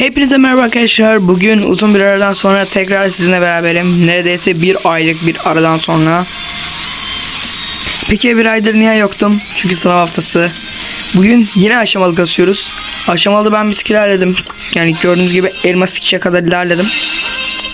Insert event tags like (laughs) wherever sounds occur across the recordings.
Hepinize merhaba arkadaşlar. Bugün uzun bir aradan sonra tekrar sizinle beraberim. Neredeyse bir aylık bir aradan sonra. Peki bir aydır niye yoktum? Çünkü sınav haftası. Bugün yine aşamalı kasıyoruz. Aşamalı ben bir tık. Yani gördüğünüz gibi elmas 2'ye kadar ilerledim.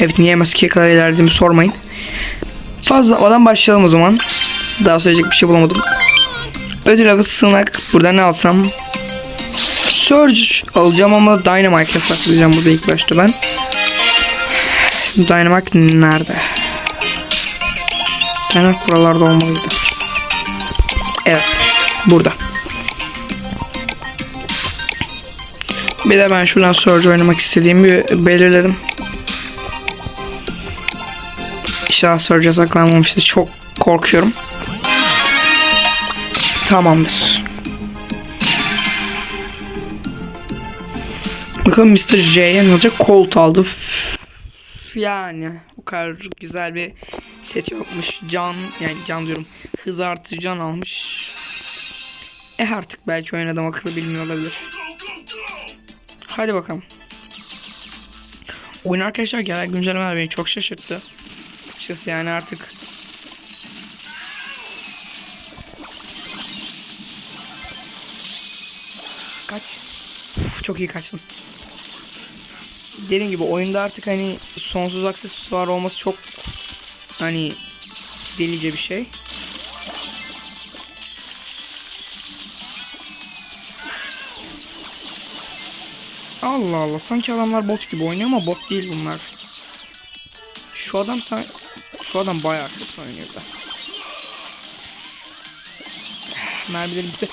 Evet niye elmas 2'ye kadar ilerlediğimi sormayın. Fazla uzatmadan başlayalım o zaman. Daha söyleyecek bir şey bulamadım. Ödül avı sığınak. Burada ne alsam? Surge alacağım ama Dynamite'e saklayacağım burada ilk başta ben. Dynamite nerede? Dynamite buralarda olmalıydı. Evet. Burada. Bir de ben şuradan Surge oynamak istediğimi belirledim. İnşallah Surge'e saklanmamıştır. Çok korkuyorum. Tamamdır. Bakalım Mr. J'ye ne olacak? Colt aldı. Yani o kadar güzel bir set yokmuş. Can yani can diyorum. Hız artı can almış. E artık belki oynadım akıllı bilmiyor olabilir. Hadi bakalım. Oyun arkadaşlar genel güncellemeler beni çok şaşırttı. Açıkçası yani artık Kaç. Uf, çok iyi kaçtım. Dediğim gibi oyunda artık hani sonsuz aksesuar olması çok hani delice bir şey. Allah Allah sanki adamlar bot gibi oynuyor ama bot değil bunlar. Şu adam san şu adam bayağı kötü oynuyor da. Mermileri bitti.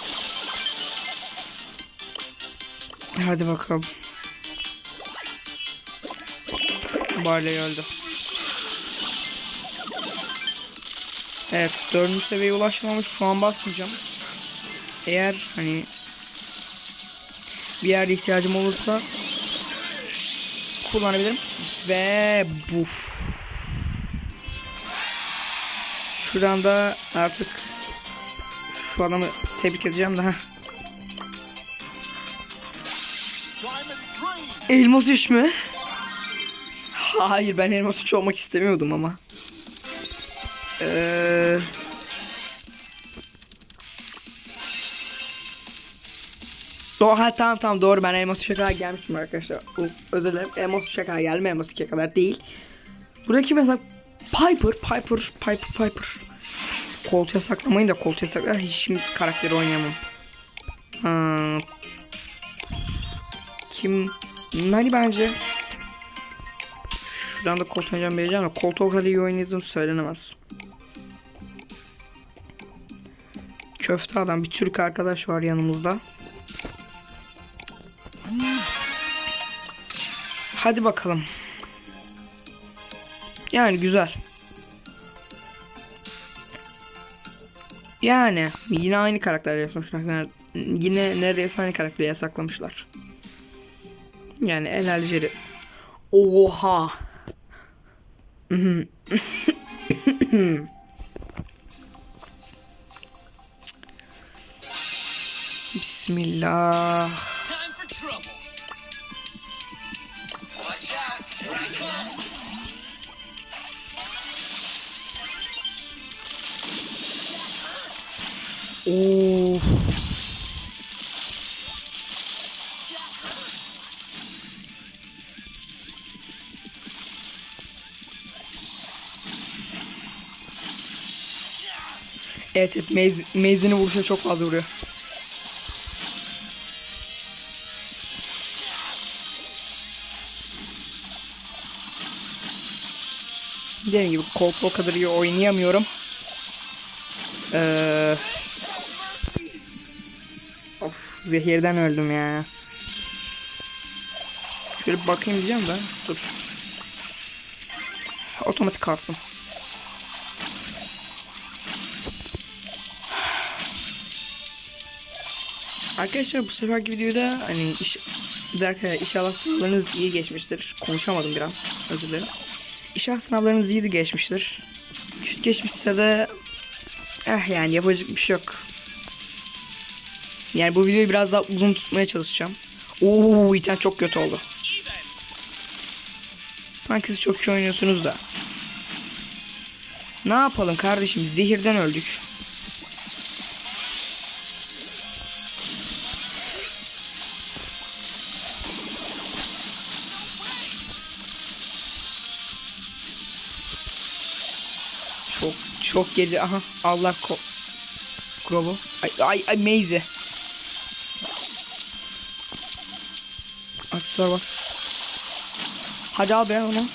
Hadi bakalım. Barley öldü. Evet dördüncü seviyeye ulaşmamış şu an basmayacağım. Eğer hani bir yerde ihtiyacım olursa kullanabilirim. Ve buf. Şuradan da artık şu adamı tebrik edeceğim daha. Elmas 3 mü? Hayır ben elmas 3 olmak istemiyordum ama. Eee... Do ha tamam tamam doğru ben elmas 3'e kadar gelmişim arkadaşlar. Özür dilerim. Elmas 3'e kadar gelme elmas 2'ye kadar değil. Buradaki mesela Piper, Piper, Piper, Piper. Koltuğa saklamayın da koltuğa saklar hiç şimdi karakteri oynayamam. Ha, kim? Nani bence. Şuradan da Colt oynayacağım vereceğim ama Colt'u o kadar iyi oynadığım söylenemez. Köfte adam bir Türk arkadaş var yanımızda. Hadi bakalım. Yani güzel. Yani yine aynı karakter yasaklamışlar. Yine neredeyse aynı karakteri yasaklamışlar. Yani el aljeri. Oha. Bismillah. Time Evet, evet mez, mezini vuruşa çok fazla vuruyor. Dediğim gibi Colt o kadar iyi oynayamıyorum. Ee, of zehirden öldüm ya. Şöyle bakayım diyeceğim de dur. Otomatik kalsın. Arkadaşlar bu seferki videoda hani iş derken inşallah sınavlarınız iyi geçmiştir. Konuşamadım bir an. Özür dilerim. İnşallah sınavlarınız iyiydi geçmiştir. Kötü geçmişse de eh yani yapacak bir şey yok. Yani bu videoyu biraz daha uzun tutmaya çalışacağım. Oo internet çok kötü oldu. Sanki siz çok iyi oynuyorsunuz da. Ne yapalım kardeşim? Zehirden öldük. Çok gece aha Allah ko Grobo. Ay ay ay Maze. Aksesuar bas. Hadi al be onu.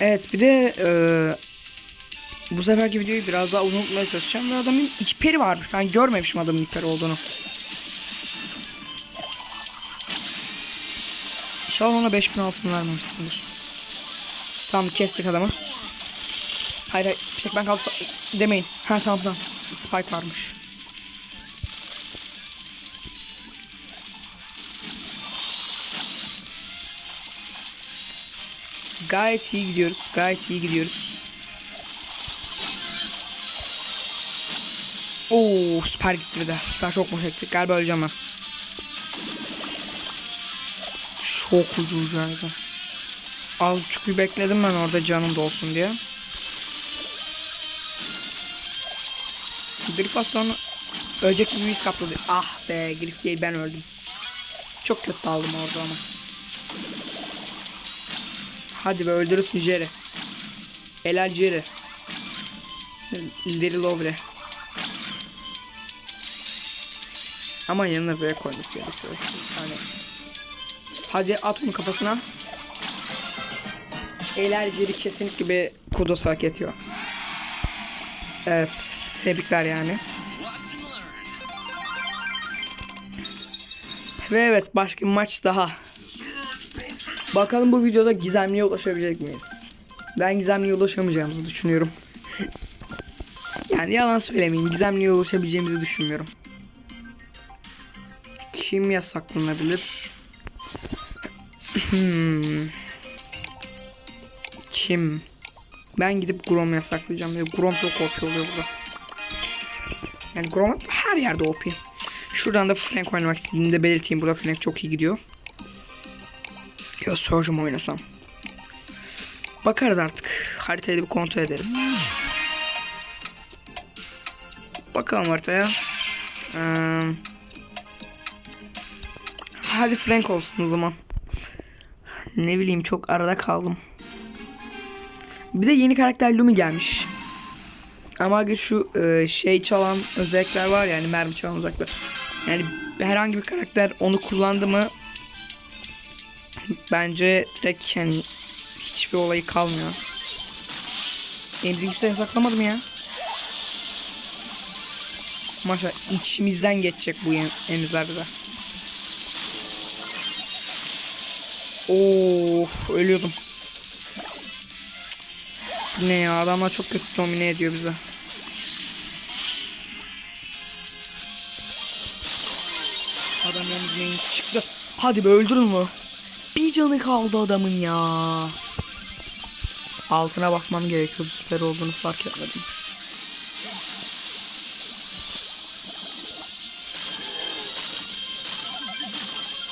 Evet bir de eee, bu seferki videoyu biraz daha uzun tutmaya çalışacağım. Ve adamın iki peri varmış. Ben görmemişim adamın iki peri olduğunu. İnşallah ona 5000 altın vermemişsindir. Tamam kestik adamı. Hayır hayır tek ben kaldım demeyin. Ha tamam tamam. Spike varmış. Gayet iyi gidiyoruz. Gayet iyi gidiyoruz. Oo süper gitti bir de. Süper çok boş ettik. Galiba öleceğim ben. Çok ucuydu. Azıcık bir bekledim ben orada canım da olsun diye. Grif az sonra ölecek gibi his kapladı. Ah be Grif değil ben öldüm. Çok kötü aldım orada ama. Hadi be öldürürsün Jerry. Helal Jerry. Little Lovely. Ama yanına V koyması gerekiyor. Hadi at onu kafasına. Jerry kesinlikle bir kudos hak ediyor. Evet. Tebrikler yani. Ve evet başka bir maç daha. Bakalım bu videoda gizemliye ulaşabilecek miyiz? Ben gizemliye ulaşamayacağımızı düşünüyorum. Yani yalan söylemeyeyim. Gizemliye ulaşabileceğimizi düşünmüyorum. Kim yasaklanabilir? Hmm. Kim? Ben gidip Grom'u yasaklayacağım. Ya Grom çok OP oluyor burada. Yani Grom her yerde OP. Şuradan da Frank oynamak istediğimde de belirteyim. Burada Frank çok iyi gidiyor. Ya Surge'um oynasam. Bakarız artık. Haritayı da bir kontrol ederiz. Bakalım haritaya. Ee, hadi Frank olsun o zaman. Ne bileyim çok arada kaldım. Bize yeni karakter Lumi gelmiş. Ama şu e, şey çalan özellikler var yani mermi çalan özellikler. Yani herhangi bir karakter onu kullandı mı bence direkt yani hiçbir olayı kalmıyor. Emzi kimse yasaklamadı mı ya? Maşallah içimizden geçecek bu em- emzilerde de. Oo, ölüyordum. Ne ya adamlar çok kötü domine ediyor bize. Adam emzmeyin çıktı. Hadi be öldürün mü? Bir canı kaldı adamın ya. Altına bakmam gerekiyordu süper olduğunu fark etmedim.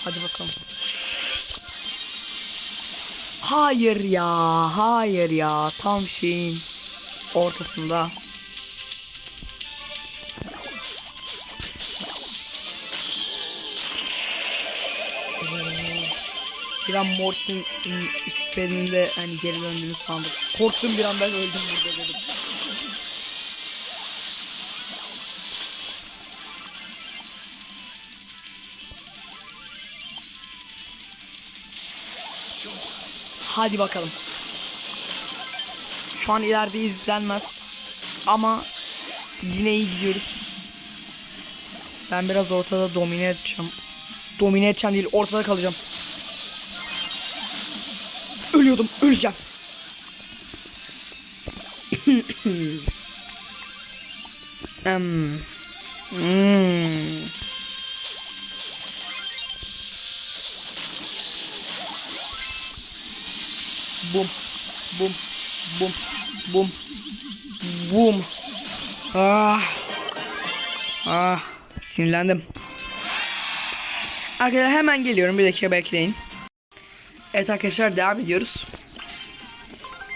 Hadi bakalım. Hayır ya, hayır ya. Tam şeyin ortasında. Bir an Mort'in üstlerinde hani geri döndüğünü sandım. Korktum bir an ben öldüm burada dedim. Hadi bakalım. Şu an ileride izlenmez. Ama yine iyi gidiyoruz. Ben biraz ortada domine edeceğim. Domine edeceğim değil ortada kalacağım. Ölüyordum öleceğim. Em. (coughs) Hmm. Bum. Bum. Bum. Bum. Bum. Ah. Ah. Sinirlendim. Arkadaşlar hemen geliyorum. Bir dakika bekleyin. Evet arkadaşlar devam ediyoruz.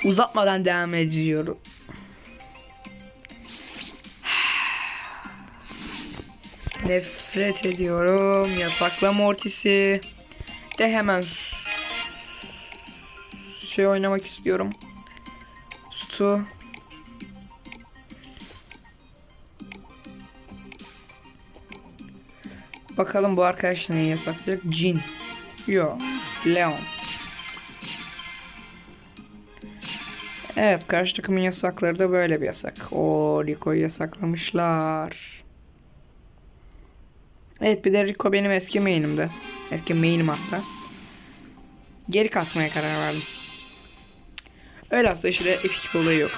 Uzatmadan devam ediyorum. (sighs) Nefret ediyorum. Yasakla mortisi. De hemen şey oynamak istiyorum. Stu. Bakalım bu arkadaş neyi yasaklayacak? Jin. Yo. Leon. Evet karşı takımın yasakları da böyle bir yasak. O Rico'yu yasaklamışlar. Evet bir de Rico benim eski main'imdi. Eski main'im hatta. Geri kasmaya karar verdim. Öyle aslında işte epik bir olayı yok.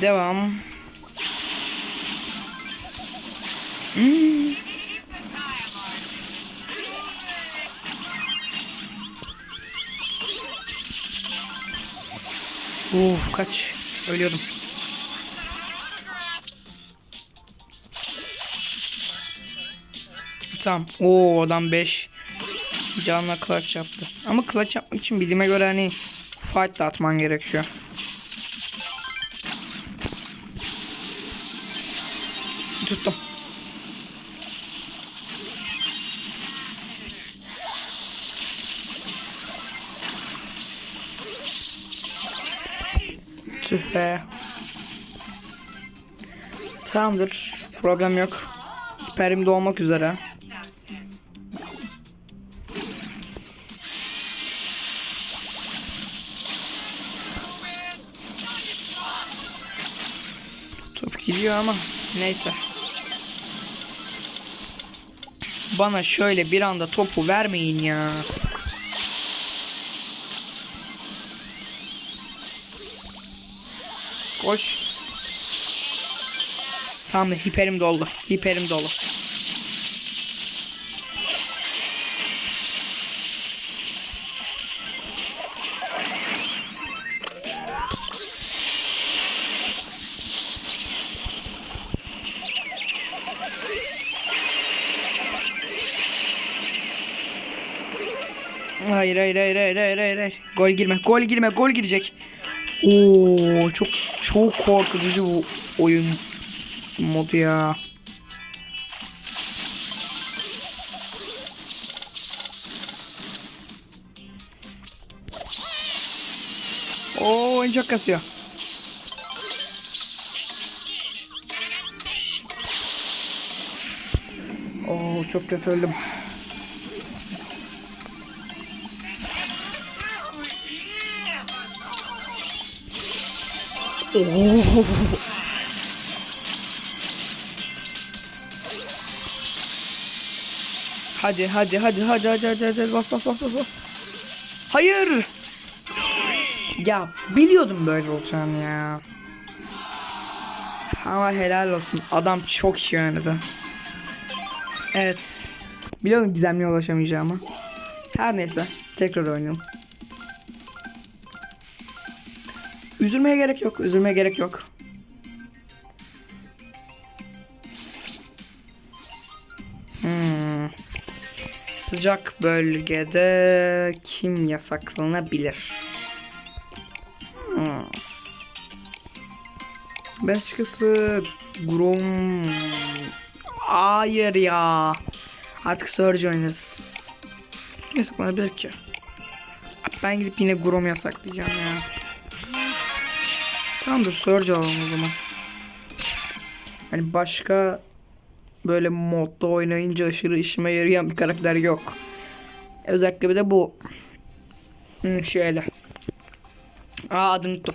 Devam. Hmm. Uf kaç. Ölüyordum. Tamam. Oo adam 5. Canla clutch yaptı. Ama clutch yapmak için bildiğime göre hani fight da atman gerekiyor. Tuttum. Tüh be. Tamamdır. Problem yok. Hiperim doğmak üzere. Top gidiyor ama neyse. Bana şöyle bir anda topu vermeyin ya. Koş. Tamam hiperim doldu. Hiperim dolu. Hayır hayır hayır hayır hayır hayır. Gol girme. Gol girme. Gol girecek. Oo çok çok korkutucu bu oyun modu ya. Oo oyun çok kasıyor. Oo çok kötü öldüm. Oo. (laughs) Hadi hadi hadi hadi hadi hadi hadi bas bas bas bas. Hayır. Ya biliyordum böyle olacağını ya. Ama helal olsun. Adam çok iyi oynadı. Evet. Biliyordum gizemliye ulaşamayacağımı. Her neyse. Tekrar oynayalım. Üzülmeye gerek yok. Üzülmeye gerek yok. Hmm. Sıcak bölgede kim yasaklanabilir? Hmm. Ben açıkçası Grom... Hayır ya. Artık Surge oynarız. Yasaklanabilir ki? Ben gidip yine Grom yasaklayacağım ya. Tamamdır Surge alalım o zaman. Hani başka böyle modda oynayınca aşırı işime yarayan bir karakter yok. Özellikle bir de bu. Hmm, şöyle. Aa adını unuttum.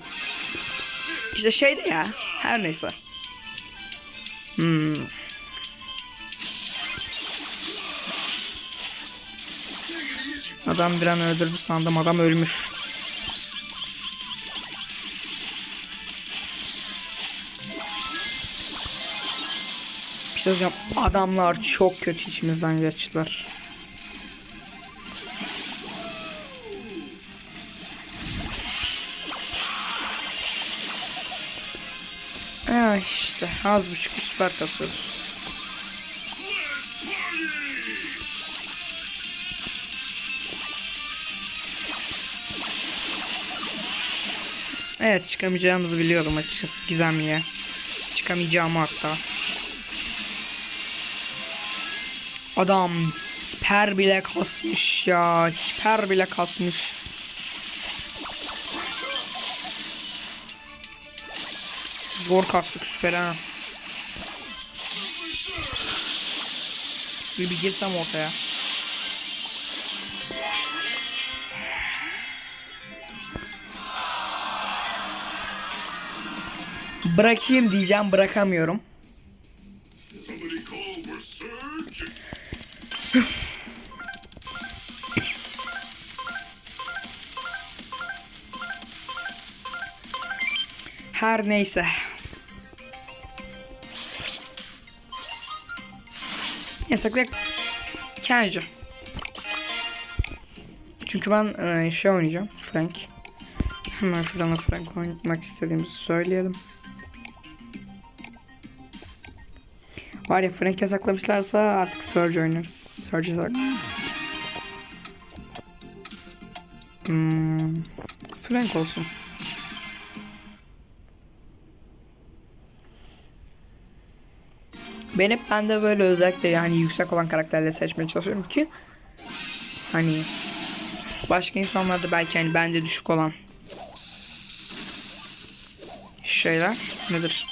İşte şeydi ya. Her neyse. Hmm. Adam bir an öldürdü sandım. Adam ölmüş. şey söyleyeceğim. Adamlar çok kötü içimizden geçtiler. Ya işte az buçuk bir süper kasıyoruz. Evet çıkamayacağımızı biliyorum açıkçası gizemliye. Çıkamayacağımı hatta. Adam hiper bile kasmış ya. Hiper bile kasmış. Zor kastık süper ha. Bir, bir girsem ortaya. Bırakayım diyeceğim bırakamıyorum. Her neyse. Yasaklı Kenji. Çünkü ben e, şey oynayacağım. Frank. Hemen şuradan da Frank oynamak istediğimizi söyleyelim. Var ya Frank yasaklamışlarsa artık Surge oynarız. Surge yasak. Hmm, Frank olsun. Ben hep ben de böyle özellikle yani yüksek olan karakterleri seçmeye çalışıyorum ki hani başka insanlarda belki hani bende düşük olan şeyler nedir?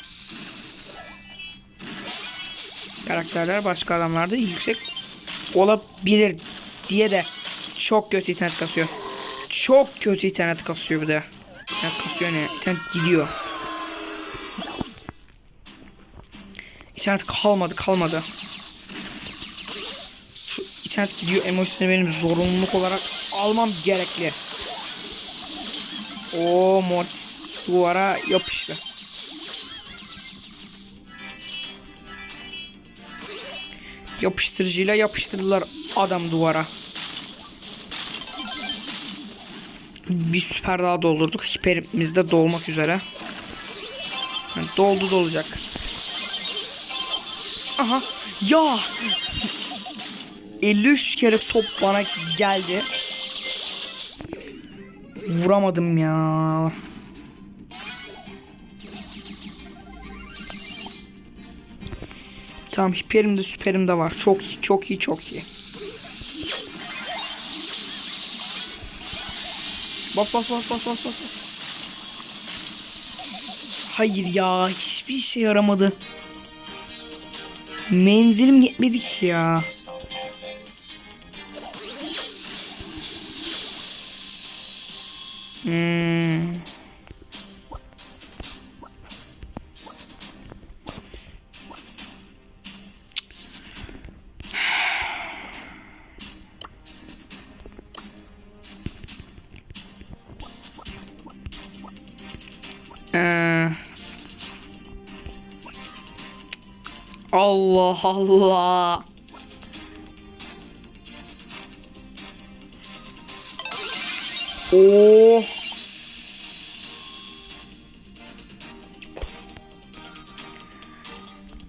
Karakterler başka adamlarda yüksek olabilir diye de çok kötü internet kasıyor. Çok kötü internet kasıyor bir de. İnternet kasıyor ne? İnternet gidiyor. İnternet kalmadı kalmadı. Şu internet gidiyor emojisini benim zorunluluk olarak almam gerekli. O Mortis duvara yapıştı. Yapıştırıcıyla yapıştırdılar adam duvara. Bir süper daha doldurduk. Hiperimiz de dolmak üzere. Yani doldu dolacak. Aha. Ya. 53 kere top bana geldi. Vuramadım ya. Tamam hiperim de süperim de var. Çok iyi, çok iyi, çok iyi. Bas bas bas bas bas bas. Hayır ya hiçbir şey yaramadı. Menzilim yetmedi ki ya. Hmm. Allah Allah. Oo.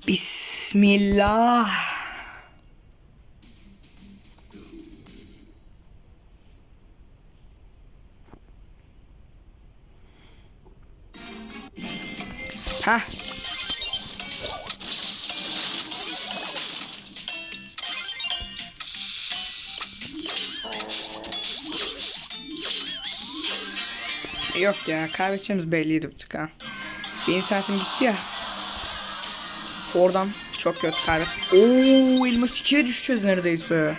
Bismillah. Hah. Yok ya kaybedeceğimiz belliydi bir tık ha. Benim internetim gitti ya. Oradan çok kötü kaybet. Oo elmas 2'ye düşeceğiz neredeyse.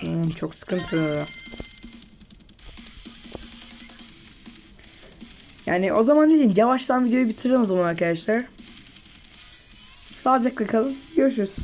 Hmm, çok sıkıntı. Yani o zaman dedim yavaştan videoyu bitirelim o zaman arkadaşlar. Sağlıcakla kalın. Görüşürüz.